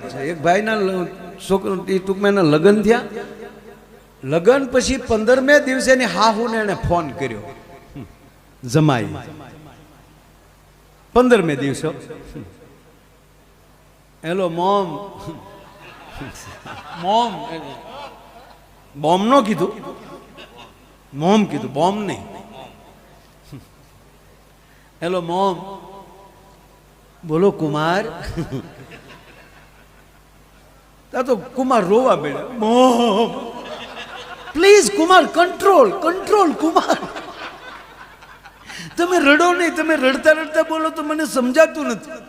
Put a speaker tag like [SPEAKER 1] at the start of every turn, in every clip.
[SPEAKER 1] છે. એક ભાઈના છોકરો, એ ટૂંકમાં એના લગ્ન થયા. લગ્ન પછી પંદરમે દિવસે એની હાહુને એને ફોન કર્યો. જમાઈ. પંદરમે દિવસો. Hello, mom. મોમ. બોમ નો કીધું. મોમ કીધું, બોમ નહીં. Hello, mom. બોલો, કુમાર. તા તો કુમાર રોવા બે mom please Kumar control control Kumar. તમે રડો નહીં તમે રડતા રડતા બોલો તો મને સમજાતું નથી.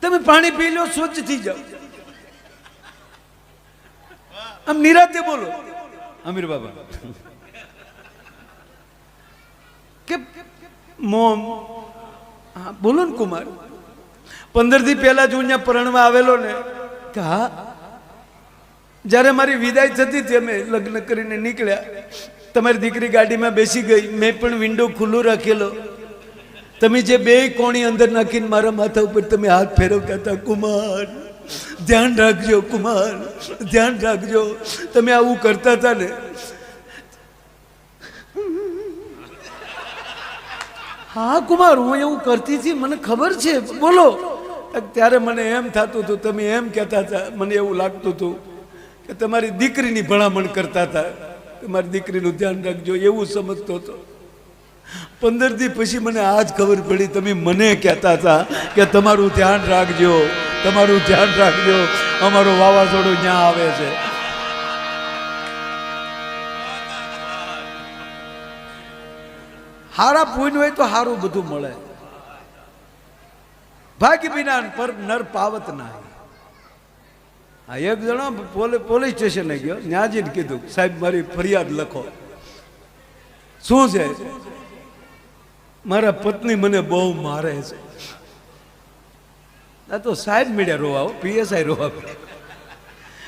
[SPEAKER 1] તમે પાણી પી લો સ્વચ્છ થઈ જાઓ. આમ નિરાતે બોલો. અમીર બાબા. કે મોમ હા બોલો ને કુમાર. પંદરથી પહેલા જ હું અહીંયા પરણવા આવેલો ને, કે હા, જ્યારે મારી વિદાય થતી હતી અમે લગ્ન કરીને નીકળ્યા, તમારી દીકરી ગાડીમાં બેસી ગઈ, મેં પણ વિન્ડો ખુલ્લું રાખેલો. તમે જે બે કોણી અંદર નાખીને મારા માથા ઉપર તમે હાથ ફેરવતા હતા, કુમાર, ધ્યાન રાખજો, કુમાર, ધ્યાન રાખજો. તમે આવું કરતા હતા ને હા, કુમાર, હું એવું કરતી હતી, મને ખબર છે. બોલો. ત્યારે મને એમ થતું હતું, તમે એમ કહેતા હતા, મને એવું લાગતું હતું કે તમારી દીકરીની ભલામણ કરતા હતા. તમારી દીકરીનું ધ્યાન રાખજો, એવું સમજતો હતો. પંદર દી પછી મને આ જ ખબર પડી, તમે મને કહેતા હતા કે તમારું ધ્યાન રાખજો, તમારું ધ્યાન રાખજો, અમારું વાવાઝોડું ત્યાં આવે છે. હારા પૂન હોય તો હારું બધું મળે. ભાગ્ય વિના પર નર પાવત ના આ એક જણો પોલીસ સ્ટેશને ગયો. ત્યાં જઈને કીધું, સાહેબ, મારી ફરિયાદ લખો. શું છે? મારા પત્ની મને બહુ મારે છે. આ તો સાહેબ મીડિયા રોવા પીએસઆઈ રોવા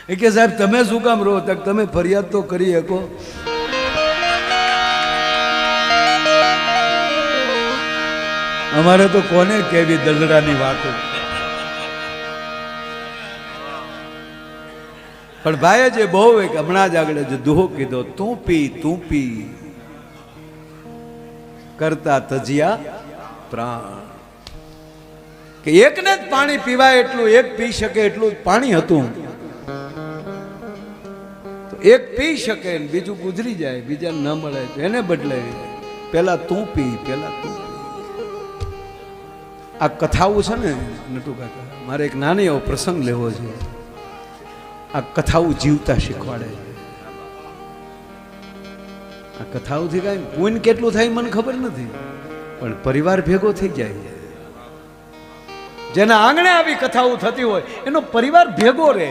[SPEAKER 1] એ કે, સાહેબ, તમે શું કામ રહો તક તમે ફરિયાદ તો કરી શકો. અમારે તો કોને કેવી દલડાની વાતો? પણ ભાઈએ જે બહુ એક હમણાં જ આગળ જે દુહો કીધો, તું પી તું પી. કરતા તજિયા પ્રાણ. કે એકને જ પાણી પીવાય એટલું, એક પી શકે એટલું જ પાણી હતું. એક પી શકે બીજું ગુજરી જાય બીજા ન મળે એને બદલે પેલા તું પી પેલા તું આ કથાઓ છે ને, નટુ કાકા, મારે એક નાનો એવો પ્રસંગ લેવો છે. આ કથાઓ જીવતા શીખવાડે આ કથાઓથી કાંઈ કોઈને કેટલું થાય મને ખબર નથી, પણ પરિવાર ભેગો થઈ જાય જેના આંગણે આવી કથાઓ થતી હોય, એનો પરિવાર ભેગો રહે.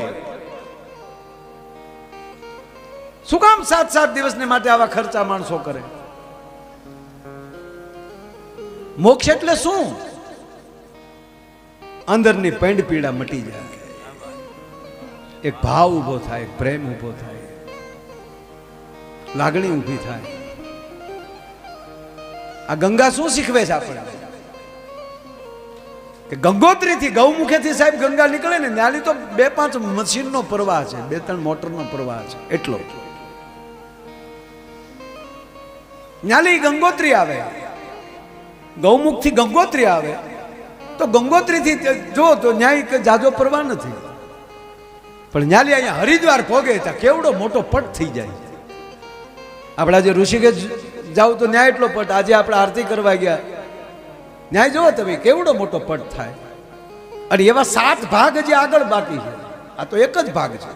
[SPEAKER 1] શું કામ સાત સાત દિવસને માટે આવા ખર્ચા માણસો કરે? મોક્ષ એટલે શું? અંદરની પેંડ પીડા મટી જાય. એક ભાવ ઊભો થાય પ્રેમ ઊભો થાય. લાગણી ઊભી થાય. આ ગંગા શું શીખવે છે આપણને કે ગંગોત્રીથી ગૌમુખેથી સાહેબ ગંગા નીકળે ને, ત્યાંની તો બે પાંચ મશીનનો પ્રવાહ છે, બે ત્રણ મોટરનો પ્રવાહ છે, એટલો. ન્યાલી ગંગોત્રી આવે. ગૌમુખથી ગંગોત્રી આવે. તો ગંગોત્રીથી જો, તો ન્યાય કે જાજો પરવા નથી. પણ ન્યાલી અહીંયા હરિદ્વાર ભોગે ત્યાં કેવડો મોટો પટ થઈ જાય. આપણા જે ઋષિકેશ જાવ તો ન્યાય એટલો પટ, આજે આપણે આરતી કરવા ગયા. ન્યાય જોવો તમે, કેવડો મોટો પટ થાય. અને એવા સાત ભાગ હજી આગળ બાકી છે. આ તો એક જ ભાગ છે.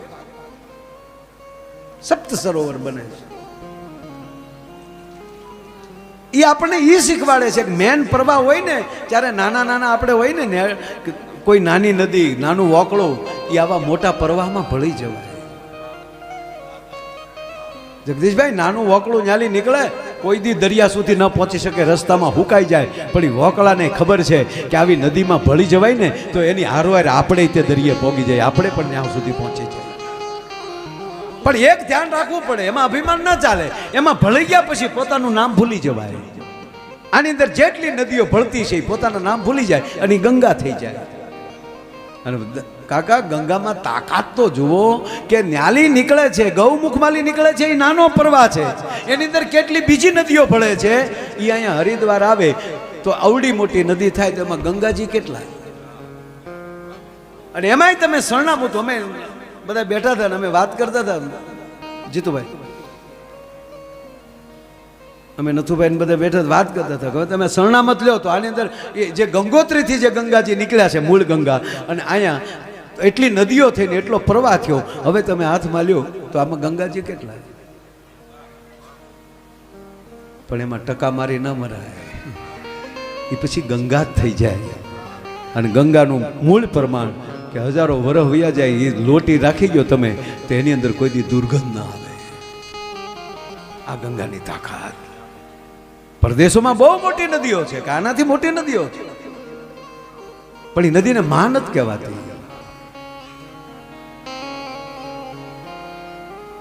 [SPEAKER 1] સપ્ત સરોવર બને છે. એ આપણને એ શીખવાડે છે કે મેન પ્રવાહ હોય ને ત્યારે નાના નાના આપણે હોય ને કોઈ નાની નદી, નાનું વોકળો એ આવા મોટા પ્રવાહમાં ભળી જવાય જગદીશભાઈ, નાનું વોકળું ન્યાલી નીકળે, કોઈ દી દરિયા સુધી ન પહોંચી શકે, રસ્તામાં હુકાઈ જાય, પણ એ વોકળાને ખબર છે કે આવી નદીમાં ભળી જવાય ને, તો એની હારવાર આપણે તે દરિયે પોગી જાય, આપણે પણ ત્યાં સુધી પહોંચી જાય પણ એક ધ્યાન રાખવું પડે, એમાં અભિમાન ન ચાલે. એમાં ભળી ગયા પછી પોતાનું નામ ભૂલી જવાય. આની અંદર જેટલી નદીઓ ભળતી છે પોતાના નામ ભૂલી જાય અને ગંગા થઈ જાય. અને કાકા, ગંગામાં તાકાત તો જુઓ કે ન્યાલી નીકળે છે, ગૌમુખમાલી નીકળે છે, એ નાનો પ્રવાહ છે. એની અંદર કેટલી બીજી નદીઓ ભળે છે એ અહીંયા હરિદ્વાર આવે તો અવડી મોટી નદી થાય તો એમાં ગંગાજી કેટલા? અને એમાંય તમે સરનામું અમે બધા બેઠા હતા ને અમે વાત કરતા હતા જીતુભાઈ. અમે નથુભાઈને બધા બેઠા વાત કરતા હતા હવે તમે શરણામત લ્યો તો આની અંદર એ જે ગંગોત્રીથી જે ગંગાજી નીકળ્યા છે મૂળ ગંગા અને અહીંયા એટલી નદીઓ થઈને એટલો પ્રવાહ થયો. હવે તમે હાથમાં લ્યો તો આમાં ગંગાજી કેટલા? પણ એમાં ટકા મારી ન મરાય. એ પછી ગંગા જ થઈ જાય. અને ગંગાનું મૂળ પ્રમાણ કે હજારો વરહ વયા જાય, એ લોટી રાખી ગયો તમે, તો એની અંદર કોઈ દી દુર્ગંધ ના આવે. આ ગંગાની તાકાત. પરદેશોમાં બહુ મોટી નદીઓ છે કે આનાથી મોટી નદીઓ છે. પણ એ નદીને માં કહેવાતી.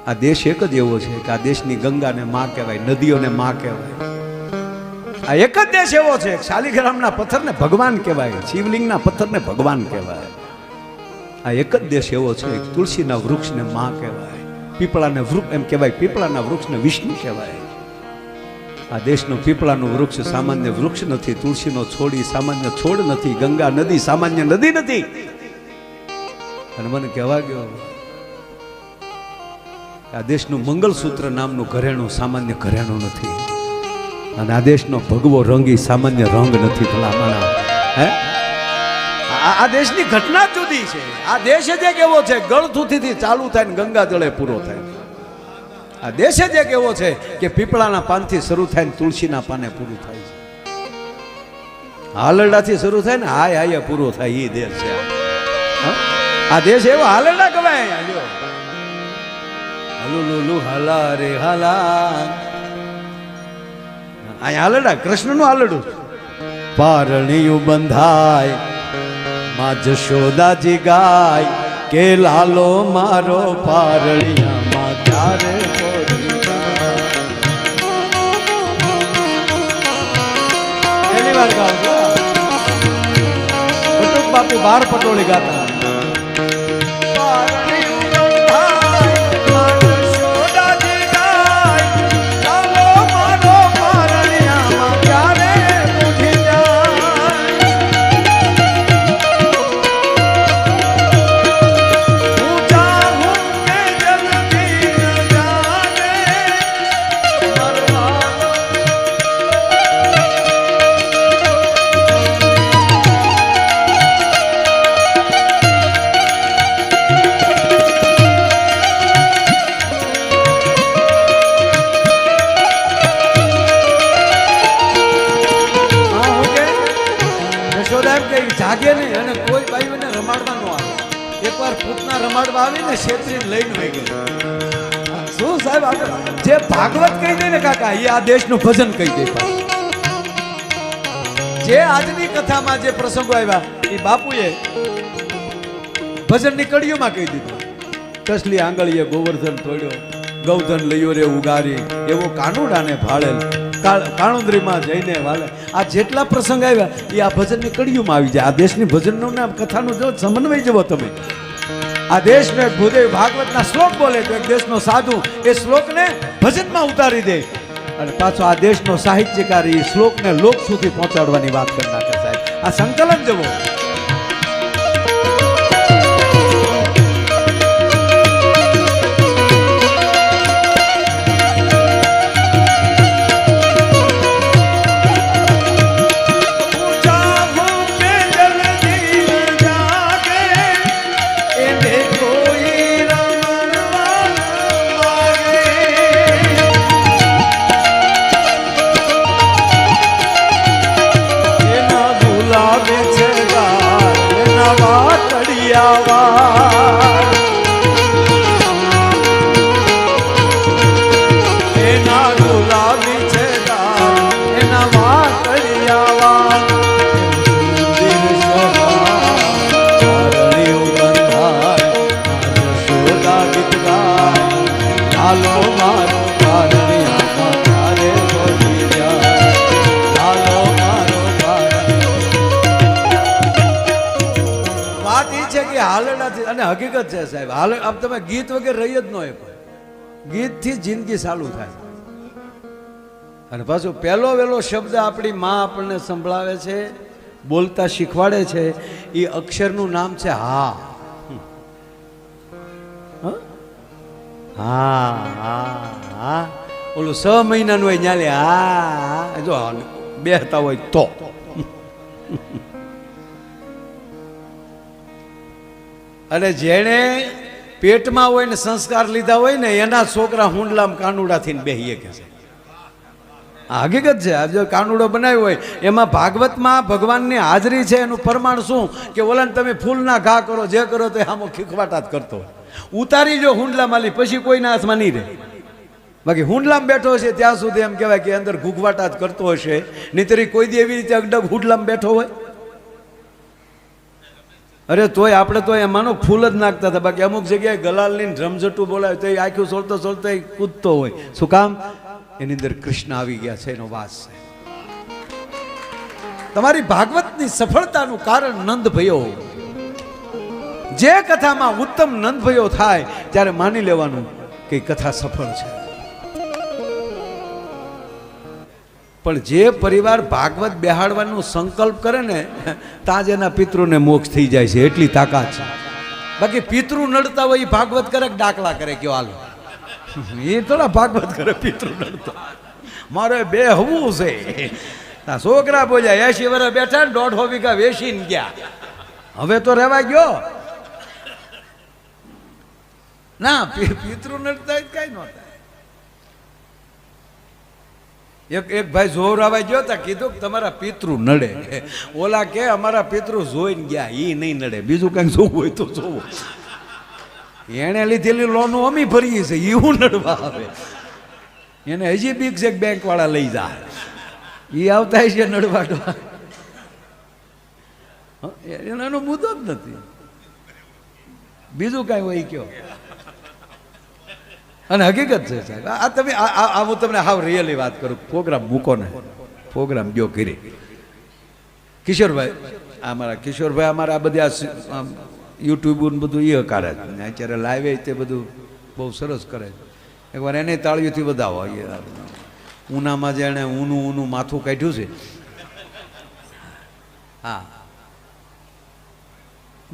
[SPEAKER 1] આ દેશ એક જ એવો છે કે આ દેશની ગંગાને માં કહેવાય, નદીઓને માં કહેવાય. આ એક જ દેશ એવો છે શાલિગ્રામના પથ્થરને ભગવાન કહેવાય, શિવલિંગના પથ્થરને ભગવાન કહેવાય. આ એક જ દેશ એવો છે, તુલસીના વૃક્ષને માં કહેવાય, પીપળાને વૃક્ષ એમ કહેવાય, પીપળાના વૃક્ષને વિષ્ણુ કહેવાય. આ દેશનું પીપળાનું વૃક્ષ સામાન્ય વૃક્ષ નથી, તુલસીનો છોડી સામાન્ય છોડ નથી, ગંગા નદી સામાન્ય નદી નથી. અને મને કહેવા ગયો આ દેશનું મંગલસૂત્ર નામનું ઘરેણું સામાન્ય ઘરેણું નથી. અને આ દેશનો ભગવો રંગી સામાન્ય રંગ નથી ભલામણા હે? આ દેશની ઘટના જુદી છે. આ દેશ જ એક એવો છે, ગળથુથીથી ચાલુ થાય ને ગંગા જળે પૂરો થાય. આ દેશ જ એક એવો છે કે પીપળાના પાનથી શરૂ થાય ને તુલસીના પાને પૂરું થાય છે. હાલરડાથી શરૂ થાય ને હાય હાય પૂરો થાય એ દેશ છે આ. દેશ એવો હાલરડા કહેવાય હાલ્યો હલુ. લુલુ હાલા રે હાલા. અહીંયા હાલરડા, કૃષ્ણનું હાલરડું. પારણિયું બંધાય માં જશોદાજી ગાય કે લાલો મારો પારળિયામાં ક્યારે બાપુ બાર પટોળી ગાતા. દેશનું ભજન કહી દે જે આજની કથામાં જે પ્રસંગો આવ્યા, એ બાપુએ ભજનની કડીઓમાં કહી દીધું. કસલી આંગળીએ ગોવર્ધન તોડ્યો, ગૌધન લઈયો રે ઉગારી, એવો કાનુડાને ભાળેલ કાણુંદરીમાં જઈને વાલે. આ જેટલા પ્રસંગ આવ્યા, એ આ ભજનની કડીઓમાં આવી જાય. આ દેશની ભજનનું ને કથાનું જો સમન્વય જવો તમે. આ દેશને ભૂદેવ ભાગવતના શ્લોક બોલે તો એક દેશનો સાધુ, એ શ્લોકને ભજનમાં ઉતારી દે. અને પાછો આ દેશનો સાહિત્યકાર એ શ્લોકને લોક સુધી પહોંચાડવાની વાત કરી સાહેબ. આ સંકલન જવો. હકીકત છે સાહેબ. હાલ આપ તમે ગીત વગર રહી જ ન હોય ગીતથી જિંદગી ચાલુ થાય. અને પાછું પહેલો વહેલો શબ્દ આપણી મા આપણને સંભળાવે છે, બોલતા શીખવાડે છે, એ અક્ષરનું નામ છે હા. હ? હા હા હા. ઓલું છ મહિનાનું હોય ન્યાલે, હા જો બેહતા હોય તો. અને જેણે પેટમાં હોય ને સંસ્કાર લીધા હોય ને, એના છોકરા હુંડલામ કાનુડાથી બેહીએ કે છે. આ હકીકત છે. આ જો કાનુડો બનાવ્યો હોય, એમાં ભાગવતમાં ભગવાનની હાજરી છે, એનું પ્રમાણ શું? કે ઓલાને તમે ફૂલના ઘા કરો, જે કરો તો આમાં ખીખવાટા જ કરતો હોય. ઉતારી જો હુંડલા માલી પછી કોઈના હાથમાં નહીં રહે. બાકી હુંડલામ બેઠો છે ત્યાં સુધી એમ કહેવાય કે અંદર ઘૂઘવાટા જ કરતો હશે. નહીં કોઈ દી એવી રીતે અગડગ હુંડલામ બેઠો હોય. અરે તોય આપણે તો એમાંનો ફૂલ જ નાખતા હતા. બાકી અમુક જગ્યાએ ગલાલ લઈને રમઝટું બોલાવે તો એ આખું સોલતો સોલતો એ કૂદતો હોય. શું કામ? એની અંદર કૃષ્ણ આવી ગયા છે, એનો વાસ છે. તમારી ભાગવતની સફળતાનું કારણ નંદ ભયો. જે કથામાં ઉત્તમ નંદ ભયો થાય, ત્યારે માની લેવાનું કે કથા સફળ છે. પણ જે પરિવાર ભાગવત બેહાડવાનો સંકલ્પ કરે ને ત્યાં જ એના પિતૃને મોક્ષ થઈ જાય છે, એટલી તાકાત છે. બાકી પિતૃ નડતા હોય એ ભાગવત કરે કે ડાકલા કરે, કયો હાલો. એ થોડા ભાગવત કરે, પિતૃ નડતા. મારે બે હવું છે. છોકરા બોલ્યા એસી વર્ષ બેઠા ને દોઢો વીઘા વેસીને ગયા. હવે તો રહેવા ગયો. ના પિતૃ નડતા કઈ નહોતા. એક એક ભાઈ જોવરાવા ગયો તા, કીધું કે તમારા પિતૃ નડે. ઓલા કે અમારા પિતૃ જોઈને ગયા એ નહીં નડે. બીજું કંઈક જોવું હોય તો જોવું. એણે લીધેલી લોનું અમી ભરીએ છે એવું નડવા આવે? એને હજી બીક છે બેંક વાળા લઈ જાય. એ આવતા છે નડવા એનો એનો મુદ્દો જ નથી. બીજું કાંઈ હોય કયો? અને હકીકત છે, સાહેબ. આ તમે આ હું તમને હાવ રિયલી વાત કરું. પ્રોગ્રામ મૂકો ને. પ્રોગ્રામ જો કરી કિશોરભાઈ, આ મારા કિશોરભાઈ, અમારા આ બધી આ યુટ્યુબ બધું એ કરે છે. અત્યારે લાઈવે તે બધું બહુ સરસ કરે એકવાર એને તાળીઓથી વધાવો. ઉનામાં જેણે ઊનું ઊનું માથું કાઢ્યું છે. હા.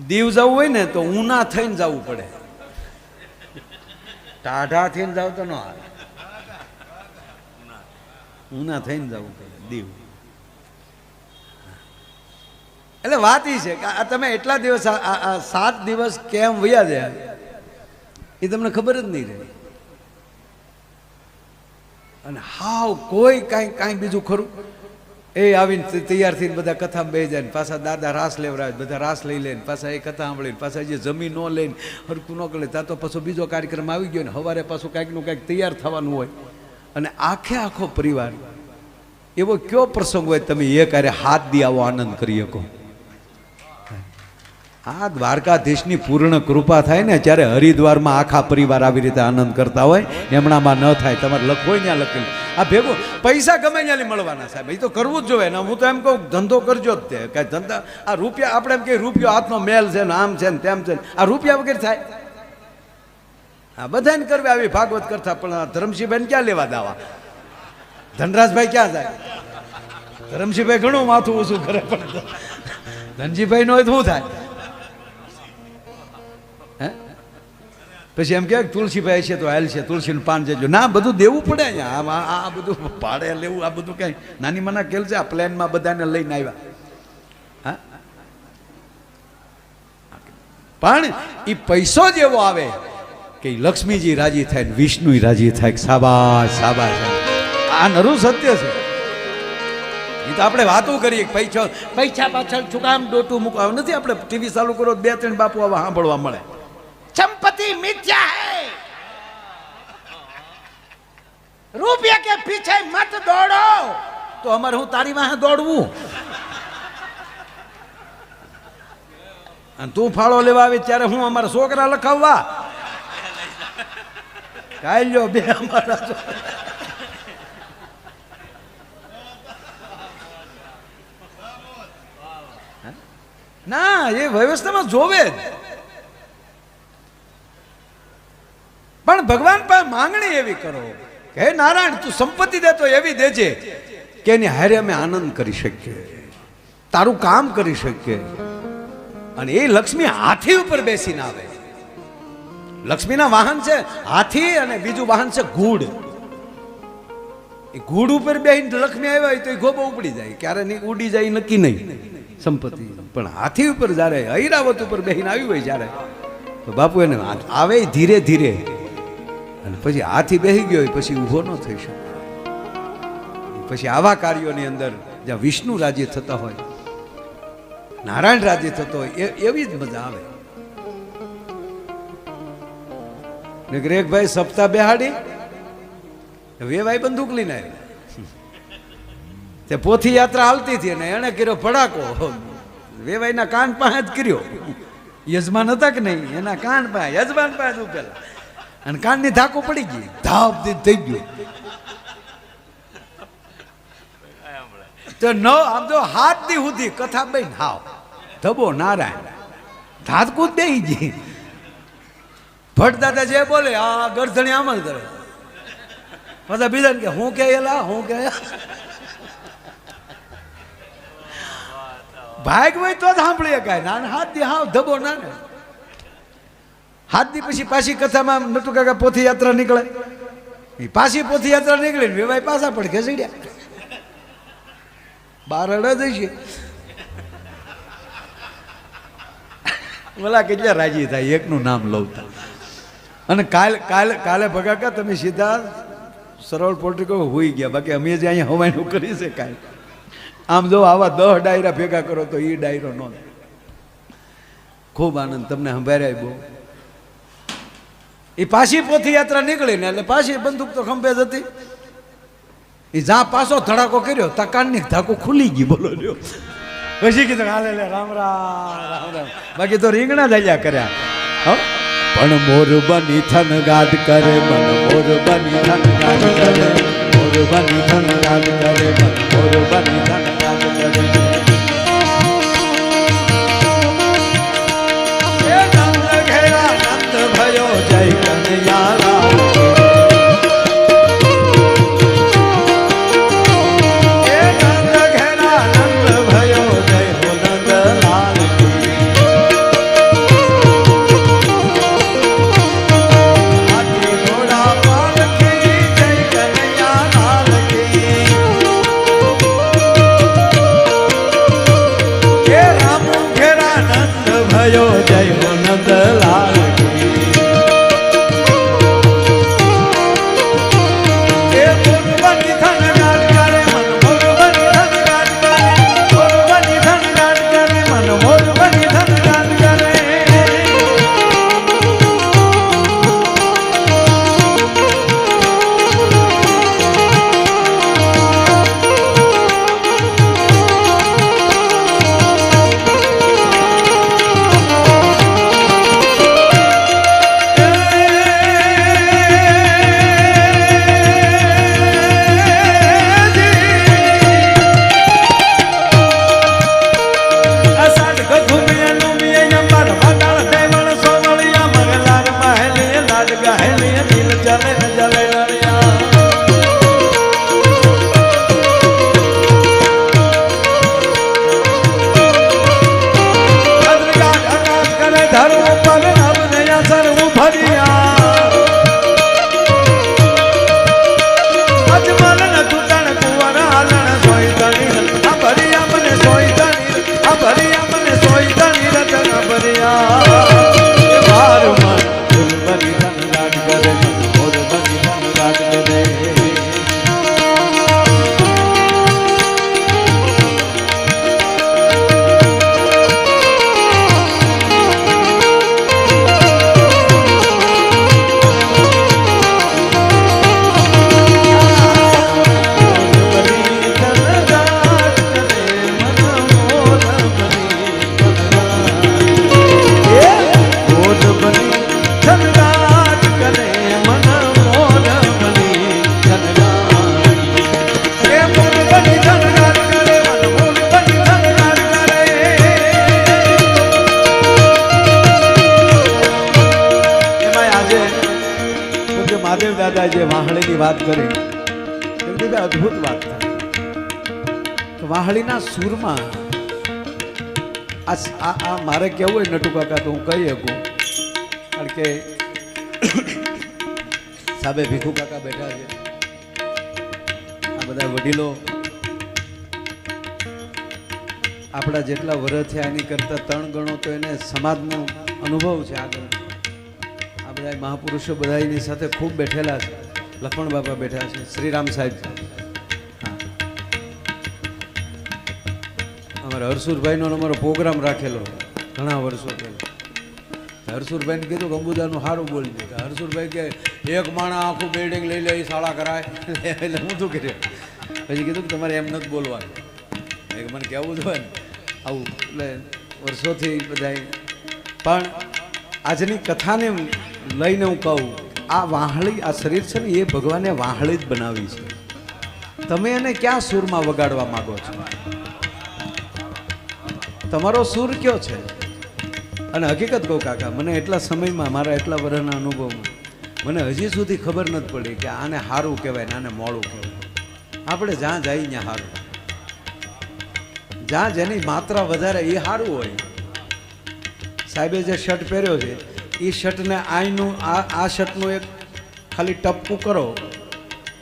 [SPEAKER 1] દીવ જવું હોય ને તો ઉના થઈને જવું પડે. ટાઢા થઈને જાવ તો ન હાલે ઊના થઈને જવું પડે દીવ. એટલે વાત એ છે કે તમે એટલા દિવસ સાત દિવસ કેમ વયા જાય એ તમને ખબર જ નહીં રહી. અને હાવ કોઈ કાંઈ કાંઈ બીજું ખરું. એ આવીને તૈયાર થઈને બધા કથામાં બેસી જાય પાછા દાદા રાસ લેવરાવે બધા રાસ લઈ લે પાછા એ કથા સાંભળીને પાછા જે જમીન ન લઈને હરકું ન કરે ત્યાં તો પાછો બીજો કાર્યક્રમ આવી ગયો ને સવારે પાછું કાંઈકનું કાંઈક તૈયાર થવાનું હોય. અને આખે આખો પરિવાર એવો કયો પ્રસંગ હોય તમે એ કાર્ય હાથ દી આવો આનંદ કરી શકો આ દ્વારકાધીશની પૂર્ણ કૃપા થાય ને ત્યારે હરિદ્વારમાં આખા પરિવાર આવી રીતે આનંદ કરતા હોય એમણામાં ન થાય, તમારે લખો ત્યાં લખેલું. આ ભેગું. પૈસા ગમે ત્યાંથી મળવાના સાહેબ. એ તો કરવું જ જોઈએ. ને હું તો એમ કહું, ધંધો કરજો જ તે. કાંઈ ધંધા, આ રૂપિયા, આપણે એમ કે રૂપિયો હાથનો મેલ છે ને આમ છે ને તેમ છે ને. આ રૂપિયા વગેરે થાય. હા બધાને કરવી આવી ભાગવત કરતા પણ ધરમસિંહભાઈ ક્યાં લેવા દાવા? ધનરાજભાઈ ક્યાં જાય? ધરમસિંહભાઈ ઘણું માથું ઓછું કરે પણ ધનજીભાઈ નો શું થાય? પછી એમ કે તુલસીભાઈ છે તો હાલ છે, તુલસીનું પાન જજો. ના, બધું દેવું પડે અહીંયા. આ બધું ભાડે લેવું, આ બધું કઈ નાની મના કેલ છે, આ પ્લેનમાં બધાને લઈને આવ્યા. હા? પણ એ પૈસો જ એવો આવે કે લક્ષ્મીજી રાજી થાય ને વિષ્ણુ રાજી થાય કે સાબાશ આ નરું સત્ય છે. એ તો આપણે વાતો કરીએ પૈસા પૈસા પાછળ છુકામ કામ ડોટું મૂકવા? નથી આપણે ટીવી ચાલુ કરો બે ત્રણ બાપુ આવા સાંભળવા મળે.
[SPEAKER 2] संपत्ति मिथ्या है रुपये के पीछे मत दौड़ो
[SPEAKER 1] તો અમારે હું તારી વાહે દોડવું અને તું ફાળો લેવા આવી ત્યારે હું અમારા છોકરા લખાવવા કાઈ લ્યો બે અમારા છોકરા. ના એ વ્યવસ્થામાં જોવે જ પણ ભગવાન પાસે માંગણી એવી કરો કે, હે નારાયણ, તું સંપત્તિ દે તો એવી દેજે કે એની હારે અમે આનંદ કરી શકીએ, તારું કામ કરી શકીએ. અને એ લક્ષ્મી હાથી ઉપર બેસીને આવે. લક્ષ્મીના વાહન છે હાથી અને બીજું વાહન છે ઘૂડ એ ઘૂડ ઉપર બેહીને લક્ષ્મી આવ્યા હોય તો એ ગોબો ઉપડી જાય, ક્યારે નહીં, ઉડી જાય નક્કી નહીં. સંપત્તિ. પણ હાથી ઉપર જ્યારે ઐરાવત ઉપર બેહીને આવ્યું હોય જ્યારે, તો બાપુ એને આવે ધીરે ધીરે. અને પછી હાથી બેહી ગયો પછી ઊભો ન થઈ શકે. પછી આવા કાર્યોની અંદર જ્યાં વિષ્ણુ રાજ્ય થતા હોય, નારાયણ રાજ્ય થતો હોય એવી જ મજા આવે. ને ગ્રેકભાઈ સપ્તાહ બેહાડી વેવાઈ બંદૂક લઈને આવ્યા. તે પોથી યાત્રા હાલતી હતી અને એણે કર્યો ભડાકો. વેવાઈના કાન પાસે જ કર્યો. યજમાન હતા કે નહીં? એના કાન પાસે, યજમાન પાસે જ ઉભેલા અને કાનની ધાકો પડી ગઈ. ધાપ દી થઈ ગયું. તો ન, આમ તો હાથ દી સુધી કથા બેન, હાવ. ધબો નારાયણ. ધાતકૂદ દઈ ગઈ. ભટ્ટ દાદા જે બોલે, આ ગરધણી આમ જ કરે. બધા બીજા કે, હું કે એલા? હું કે ભાગ હોય તો જ સાંભળીએ કાંઈ. ના હાથ દી હાવ, ધબો ને હાથ દી પછી પાછી કથામાં નટુ કાકા પોથી યાત્રા નીકળે. એ પાછી પોથી યાત્રા નીકળી ને વેવાય પાછા પણ ઘસડ્યા. બાર અડા જ છે ઓલા કેટલા રાજી થાય, એકનું નામ લવતા અને કાલ, કાલે કાલે ભગાકા તમે સીધા સરળ પોલિટિકલ હોઈ ગયા. બાકી અમે જે અહીંયા હવાયનું કરી છે કાલ. આમ જો આવા દહ ડાયરા ભેગા કરો તો એ ડાયરો નો ખૂબ આનંદ, તમને સંભાળ્યા બહુ. એ પાછી પોથી યાત્રા નીકળી ને એટલે પાછી બંદૂક તો ખંભે જ હતી. એ જા પાછો ધડાકો કર્યો તા કાનની ધાકો ખુલી ગઈ, બોલો લ્યો પછી કીધું હાલે લે રામ રામ રામ રામ. બાકી તો રીંગણા દાલ્યા કર્યા. હો? પણ મોર બની થન ગાદ કરે મન મોર બની થન ગાદ કરે. મોર બની થન ગાદ કરે મન મોર બની થન મારે કેવું હોય નટુ કાકા, તો હું કહી શકું. કારણ કે સાબે ભીખુ કાકા બેઠા છે. આ બધા વડીલો આપણા જેટલા વર્ષ થયા એની કરતાં ત્રણ ગણો તો એને સમાજનો અનુભવ છે આગળ. આ બધા મહાપુરુષો બધા એની સાથે ખૂબ બેઠેલા છે. લખમણ બાપા બેઠા છે, શ્રીરામ સાહેબ અમારા હરસુરભાઈનો અમારો પ્રોગ્રામ રાખેલો. ઘણા વર્ષો પહેલા. હરસુરભાઈને કીધું કે અંબુદાનું સારું બોલી દે. હરસુરભાઈ કે, એક માણા આખું બિલ્ડિંગ લઈ લે એ શાળા કરાય. એટલે હું શું કર્યું? પછી કીધું કે, તમારે એમ નથી બોલવાનું. એક મને કહેવું જોઈએ ને. આવું, એટલે વર્ષોથી બધા પણ આજની કથાને લઈને હું કહું, આ વાહળી, આ શરીર છે ને, એ ભગવાને વાહળી જ બનાવી છે. તમે એને ક્યાં સૂરમાં વગાડવા માંગો છો? તમારો સૂર કયો છે? અને હકીકત કહું કાકા, મને એટલા સમયમાં, મારા એટલા વર્ષના અનુભવમાં, મને હજી સુધી ખબર નથી પડી કે આને સારું કહેવાય ને આને મોડું કહેવાય. આપણે જ્યાં જઈએ ત્યાં સારું જ્યાં જેની માત્રા વધારે એ સારું હોય. સાહેબે જે શર્ટ પહેર્યો છે એ શર્ટને આઈનું, આ આ શર્ટનું એક ખાલી ટપકું કરો,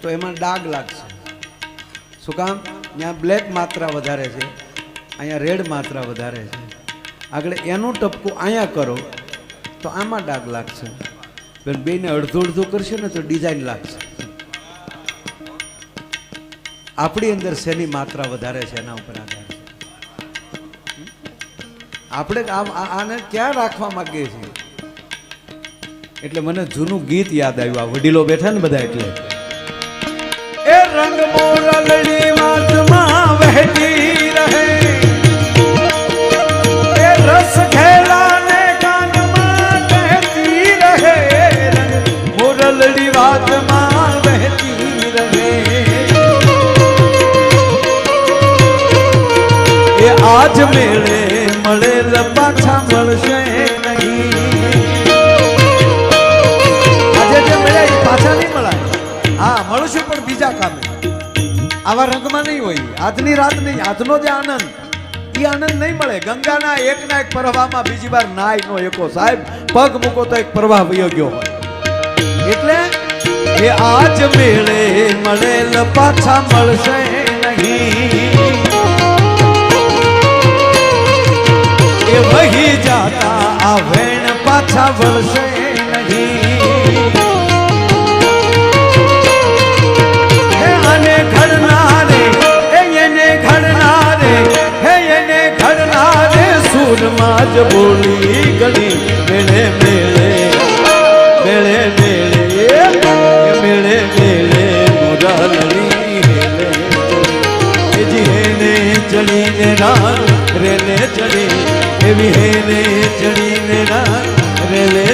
[SPEAKER 1] તો એમાં ડાઘ લાગશે. શું કામ? ત્યાં બ્લેક માત્રા વધારે છે, અહીંયા રેડ માત્રા વધારે છે. આગળ એનું ટપકું અહીંયા કરો, તો આમાં ડાઘ લાગશે. બેન, બેને અડધું અડધું કરશે ને તો ડિઝાઇન લાગશે. આપણી અંદર શેની માત્રા વધારે છે એના ઉપર આધાર આપણે આમ આને ક્યાં રાખવા માંગીએ છીએ? એટલે મને જૂનું ગીત યાદ આવ્યું, આ વડીલો બેઠા ને બધા એટલે. એ રંગ મોરલડી વાતમાં વહેતી રહે. આજ મેળે મળેલ પાછા મળશે નહીં. પાછા નહીં મળાય. હા, મળશે પણ બીજા કામે. આવા રંગમાં નહીં હોય. આજની રાત નહીં, આજનો જે આનંદ. એ આનંદ નહીં મળે. ગંગાના એક ના એક પ્રવાહમાં બીજી વાર નાય નો એકો સાહેબ. પગ મૂકો તો એક પ્રવાહ વયો ગયો હોય. એટલે એ આજ મેળે મળેલ પાછા મળશે નહીં. વહી જાતા આ વેણ પાછા વળશે નહીં. આને ઘડનારે એને ઘડનારે, હે એને ઘડનારે સૂરમાં જ બોલી ગણી, મેળે મેળે મેળે મેળે મેળે મેળે, મુરાલડી હેલે. જી ચડીને ના રેને ચડી એવી હેને ચડીને ના રેલે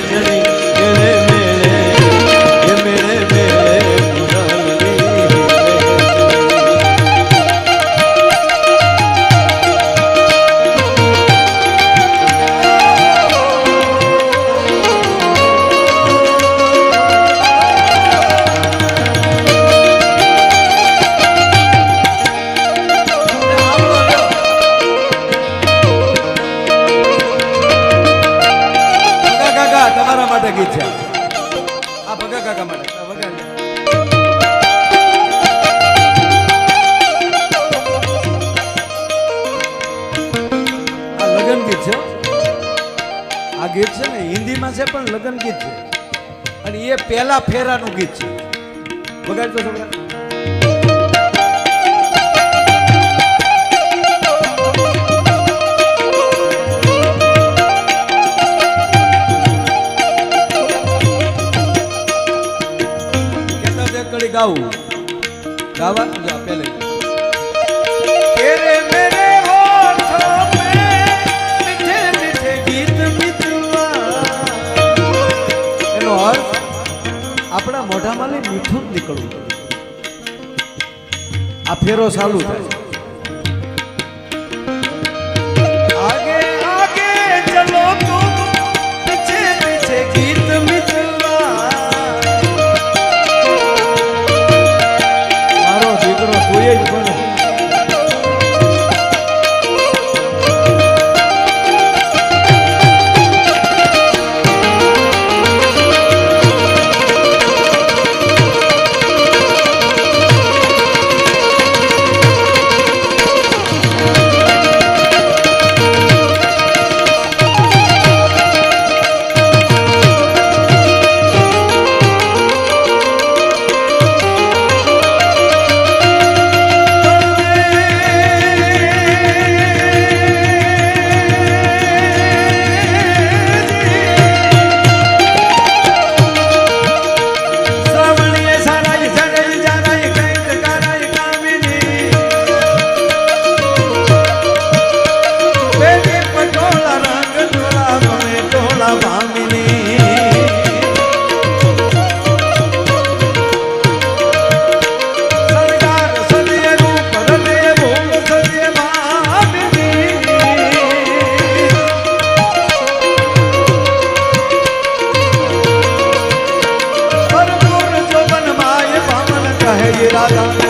[SPEAKER 1] ફેરાનું ગીત છે. વગાડજો છોકરા ગાવું. ગાવા? નીકળવું આ ફેરો ચાલુ થાય. કહે